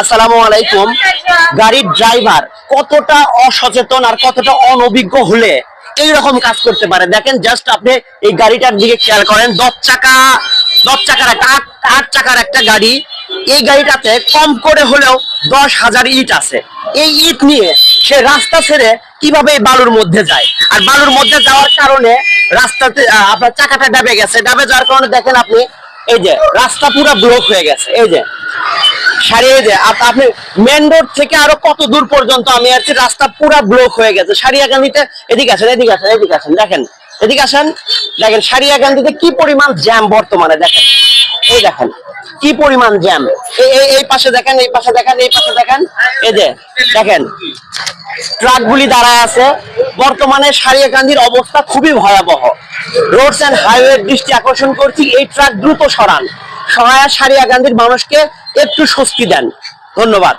আসসালামু আলাইকুম। গাড়ির ড্রাইভার কতটা অসচেতন আর কতটা অনভিজ্ঞ হলে এইরকম কাজ করতে পারে? দেখেন জাস্ট আপনি এই গাড়িটার দিকে খেয়াল করেন, দশ চাকা, দশ চাকার একটা, আট চাকার একটা গাড়ি, এই গাড়িটাতে কম করে হলেও দশ হাজার ইট আছে। এই ইট নিয়ে সে রাস্তা ছেড়ে কীভাবে বালুর মধ্যে যায়? আর বালুর মধ্যে যাওয়ার কারণে রাস্তাতে আপনার চাকাটা ডাবে গেছে। ডাবে যাওয়ার কারণে দেখেন আপনি, এই যে, রাস্তা পুরো ব্লক হয়ে গেছে। এই যে সারিয়ে আপ- আপনি মেন রোড থেকে আরও কত দূর পর্যন্ত আমি আর রাস্তা পুরো ব্লক হয়ে গেছে। এদিকে আসেন এদিকে আসেন এদিকে আসেন, দেখেন, এদিকে আসেন, দেখেন কি পরিমাণ জ্যাম বর্তমানে দেখেন। এই দেখেন, কি পরিমাণ জ্যাম এই পাশে দেখেন, এই পাশে দেখেন, এই পাশে দেখেন, এই যে, দেখেন ট্রাকগুলি দাঁড়ায় আছে। বর্তমানে সারিয়াকান্দির অবস্থা খুবই ভয়াবহ। রোডস অ্যান্ড হাইওয়ে দৃষ্টি আকর্ষণ করছি, এই ট্রাক দ্রুত সরান। সহায় গান্ধীর মানুষকে একটু স্বস্তি দেন। ধন্যবাদ।